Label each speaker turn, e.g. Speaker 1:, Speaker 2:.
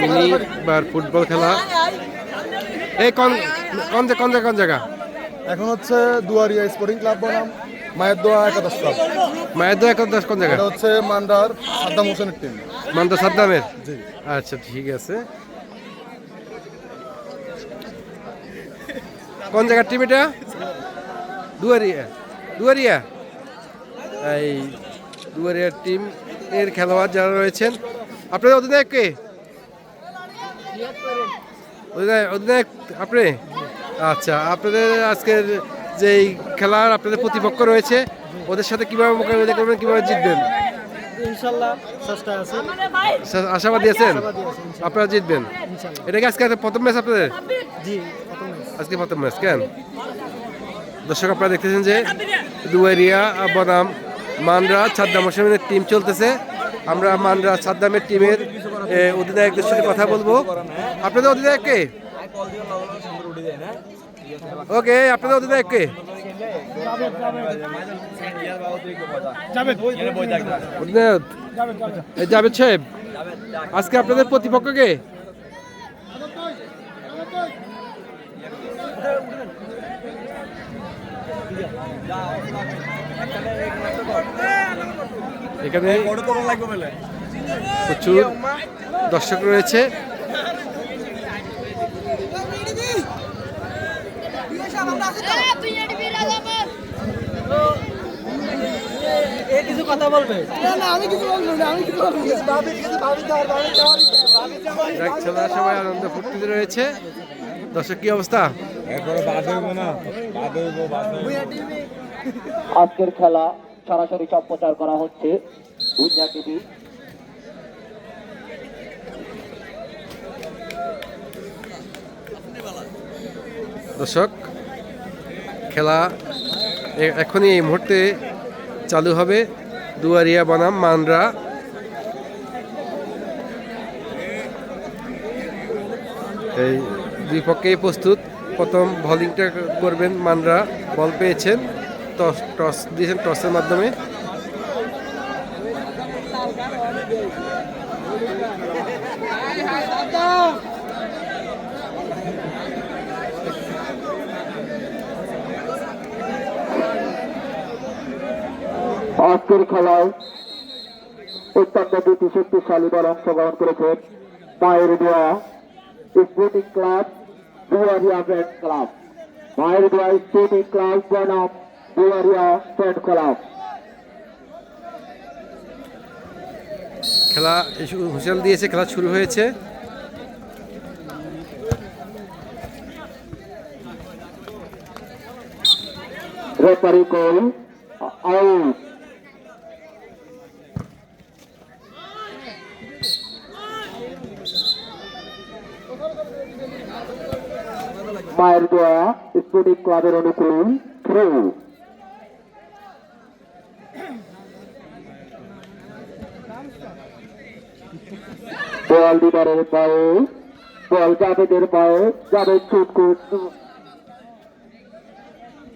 Speaker 1: Mini football খেলা। এই কোন কোন কোন জায়গা কোন জায়গা?
Speaker 2: এখন হচ্ছে দুয়ারিয়া স্পোর্টিং ক্লাব বনাম মায়ের দোয়া একাদশ ক্লাব।
Speaker 1: মায়ের দোয়া কোন কোন জায়গা?
Speaker 2: এটা হচ্ছে মান্দার সাদ্দাম হোসেনের টিম
Speaker 1: মান্ত সাদ্দামের?
Speaker 2: জি।
Speaker 1: আচ্ছা ঠিক আছে। কোন জায়গার টিম এটা? দুয়ারিয়া। দুয়ারিয়া? এই দুয়ারিয়ার টিম এর খেলোয়াড় যারা রয়েছেন। আপনাদের অধিনায়ক কে? অধিনায়ক আপনি? আচ্ছা আপনাদের আজকের যেই খেলার আপনাদের প্রতিপক্ষ রয়েছে ওদের সাথে কীভাবে মোকাবিলা করবেন কীভাবে জিতবেন? আশাবাদী আছেন? আপনারা জিতবেন? এটা কি আজকে প্রথম ম্যাচ আপনাদের। আজকে প্রথম ম্যাচ কেন? দর্শক আপনারা দেখতেছেন যে দুয়ারিয়া বনাম মানরা হোসেনের টিম চলতেছে। আমরা মানরা সাদ্দামের টিমের অধিনায়কদের সাথে কথা বলব। আপনাদের অধিনায়ক কে? ওকে, আপনাদের অধিনায়ক কে? জাভেদ সাহেব। আজকে আপনাদের প্রতিপক্ষ কে? এখানে প্রচুর দর্শক রয়েছে।
Speaker 3: এ কিছু কথা বলবে
Speaker 1: যাক, ছেলেরা সবাই আনন্দ ফুর্তিতে রয়েছে। দর্শক কি অবস্থা?
Speaker 4: আজকের খেলা সরাসরি সম্প্রচার করা হচ্ছে। টিভি
Speaker 1: দর্শক খেলা এখনই এই মুহূর্তে চালু হবে দুয়ারিয়া বনাম মানরা এই দুই পক্ষেই প্রস্তুত প্রথম বলিংটা করবেন মানরা বল পেয়েছেন টস টস দিয়েছেন টসের মাধ্যমে
Speaker 4: আজকের খেলায় অত্যন্ত দুটি শক্তিশালী দল অংশগ্রহণ করেছেন মায়ের দোয়া sporting club Duaria band club. মায়ের দোয়া স্পোর্টিং ক্লাব বনাম দুয়ারিয়া ব্যান্ড ক্লাব।
Speaker 1: খেলা হুসেল দিয়েছে খেলা শুরু হয়েছে।
Speaker 4: Referee call out. মায়ের দোয়া স্পোর্টিং ক্লাবের অনুকূল থ্রু। বল লিডারের পায়ে বল জাভেদের পায়ে জাভেদ শুট